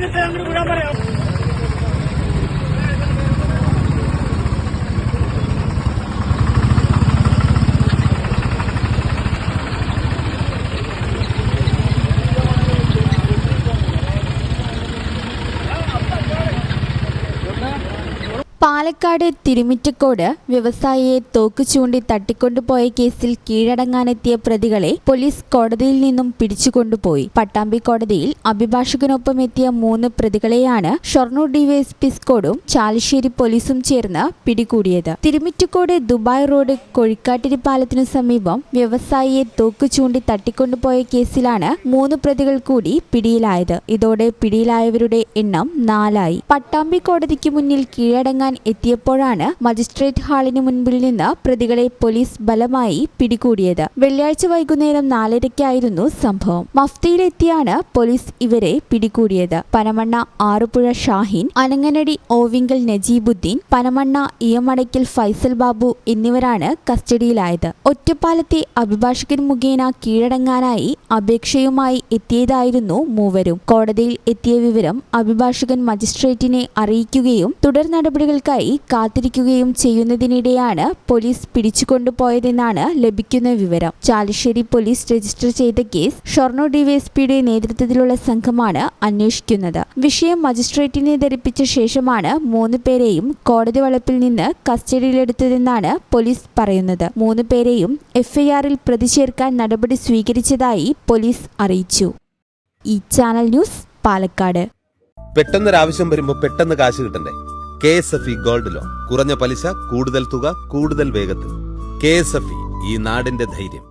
വന്നിട്ട് അങ്ങോട്ട് വിടാൻ പറയാം. പാലക്കാട് തിരുമിറ്റക്കോട് വ്യവസായിയെ തോക്ക് ചൂണ്ടി തട്ടിക്കൊണ്ടുപോയ കേസിൽ കീഴടങ്ങാനെത്തിയ പ്രതികളെ പോലീസ് കോടതിയിൽ നിന്നും പിടിച്ചുകൊണ്ടുപോയി. പട്ടാമ്പി കോടതിയിൽ അഭിഭാഷകനൊപ്പം എത്തിയ മൂന്ന് പ്രതികളെയാണ് ഷൊർണൂർ ഡിവൈഎസ്പി സ്കോഡും ചാലശ്ശേരി പോലീസും ചേർന്ന് പിടികൂടിയത്. തിരുമിറ്റക്കോട് ദുബായ് റോഡ് കൊഴിക്കാട്ടിരി പാലത്തിനു സമീപം വ്യവസായിയെ തോക്ക് ചൂണ്ടി തട്ടിക്കൊണ്ടുപോയ കേസിലാണ് മൂന്ന് പ്രതികൾ കൂടി പിടിയിലായത്. ഇതോടെ പിടിയിലായവരുടെ എണ്ണം നാലായി. പട്ടാമ്പി കോടതിക്ക് മുന്നിൽ കീഴടങ്ങാൻ എത്തിയപ്പോഴാണ് മജിസ്ട്രേറ്റ് ഹാളിന് മുൻപിൽ നിന്ന് പ്രതികളെ പോലീസ് ബലമായി പിടികൂടിയത്. വെള്ളിയാഴ്ച വൈകുന്നേരം നാലരയ്ക്കായിരുന്നു സംഭവം. മഫ്തിയിലെത്തിയാണ് പോലീസ് ഇവരെ പിടികൂടിയത്. പനമണ്ണ ആറുപുഴ ഷാഹിൻ അനങ്ങനടി ഓവിങ്കൽ നജീബുദ്ദീൻ പനമണ്ണ ഇയമടയ്ക്കൽ ഫൈസൽ ബാബു എന്നിവരാണ് കസ്റ്റഡിയിലായത്. ഒറ്റപ്പാലത്തെ അഭിഭാഷകൻ മുഖേന കീഴടങ്ങാനായി അപേക്ഷയുമായി എത്തിയതായിരുന്നു മൂവരും. കോടതിയിൽ എത്തിയ വിവരം അഭിഭാഷകൻ മജിസ്ട്രേറ്റിനെ അറിയിക്കുകയും തുടർ നടപടികൾക്കായി കാത്തിരിക്കുകയും ചെയ്യുന്നതിനിടെയാണ് പോലീസ് പിടിച്ചുകൊണ്ടുപോയതെന്നാണ് ലഭിക്കുന്ന വിവരം. ചാലശ്ശേരി പോലീസ് രജിസ്റ്റർ ചെയ്ത കേസ് ഷൊർണൂർ ഡിവൈഎസ്പിയുടെ നേതൃത്വത്തിലുള്ള സംഘമാണ് അന്വേഷിക്കുന്നത്. വിഷയം മജിസ്ട്രേറ്റിനെ ധരിപ്പിച്ച ശേഷമാണ് മൂന്ന് പേരെയും കോടതി വളപ്പിൽ നിന്ന് കസ്റ്റഡിയിലെടുത്തതെന്നാണ് പോലീസ് പറയുന്നത്. മൂന്ന് പേരെയും എഫ്ഐആറിൽ പ്രതി ചേർക്കാൻ നടപടി സ്വീകരിച്ചതായി പോലീസ് അറിയിച്ചു. ഈ ചാനൽ ന്യൂസ് പാലക്കാട്. പെട്ടെന്നൊരാവശ്യം വരുമ്പോൾ പെട്ടെന്ന് കാശ് കിട്ടണ്ടേ? K S F E gold loan. കുറഞ്ഞ പലിശ കൂടുതൽ തുക കൂടുതൽ വേഗത്തിൽ. കെ എസ് എഫ് ഇ ഈ നാടിന്റെ ധൈര്യം.